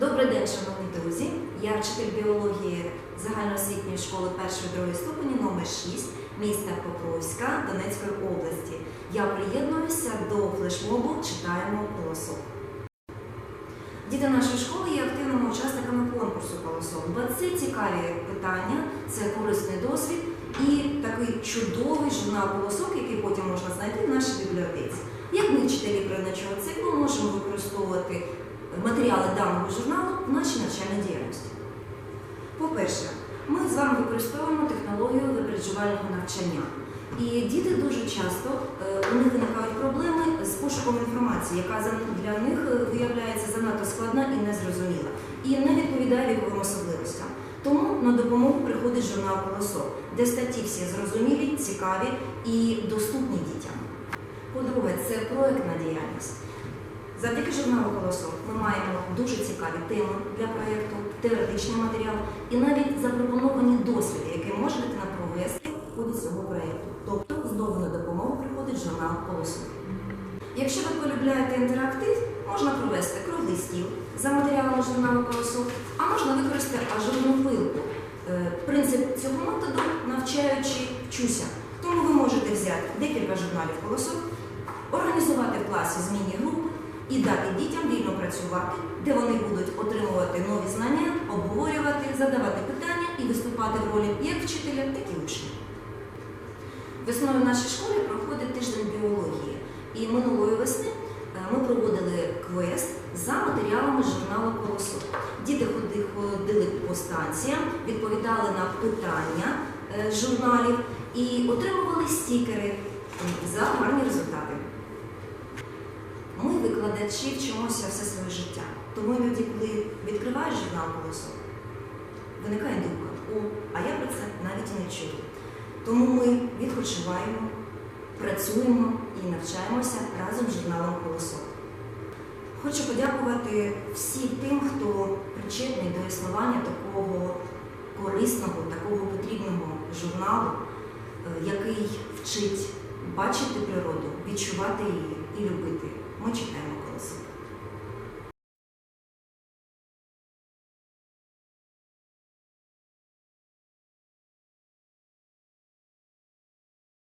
Добрий день, шановні друзі. Я вчитель біології загальноосвітньої школи 1-2 ступені номер 6 міста Покровська Донецької області. Я приєднуюся до флешмобу Читаємо колосок. Діти нашої школи є активними учасниками конкурсу колосок, це цікаві питання, це корисний досвід і такий чудовий журнал колосок, який потім можна знайти в нашій бібліотеці. Як ми, вчителі природничого циклу, можемо використовувати матеріали даного журналу в нашій навчальній діяльності? По-перше, ми з вами використовуємо технологію випереджувального навчання. І діти дуже часто е, у них виникають проблеми з пошуком інформації, яка для них е, виявляється занадто складна і незрозуміла, і не відповідає віковим особливостям. Тому на допомогу приходить журнал «Колосок», де статті всі зрозумілі, цікаві і доступні дітям. По-друге, це проектна діяльність. Завдяки журналу «Колосок» ми маємо дуже цікаві теми для проєкту, теоретичний матеріал і навіть запропоновані досвіди, які можна дитина провести в ході цього проєкту. Тобто знову на допомогу приходить журнал «Колосок». Якщо ви полюбляєте інтерактив, можна провести круглий стіл за матеріалами журналу «Колосок», а можна використати ажурну пилку. Е, Принцип цього методу навчаючи вчуся. Тому ви можете взяти декілька журналів «Колосок», організувати в класі змінні групи і дати дітям вільно працювати, де вони будуть отримувати нові знання, обговорювати, задавати питання і виступати в ролі як вчителя, так і учня. Весною в нашій школі проходить тиждень біології. І минулої весни е, ми проводили квест за матеріалами журналу «Колосок». Діти ходили по станціям, відповідали на питання е, журналів і отримували стікери за гарні результати. Ми, викладачі, вчимося все своє життя. Тому іноді, коли відкриваєш журнал «Колосок», виникає думка, о, а я про це навіть і не чула. Тому ми відпочиваємо, працюємо і навчаємося разом з журналом «Колосок». Хочу подякувати всім тим, хто причетний до існування такого корисного, такого потрібного журналу, е, який вчить бачити природу, відчувати її і любити. Ми читаємо колесо.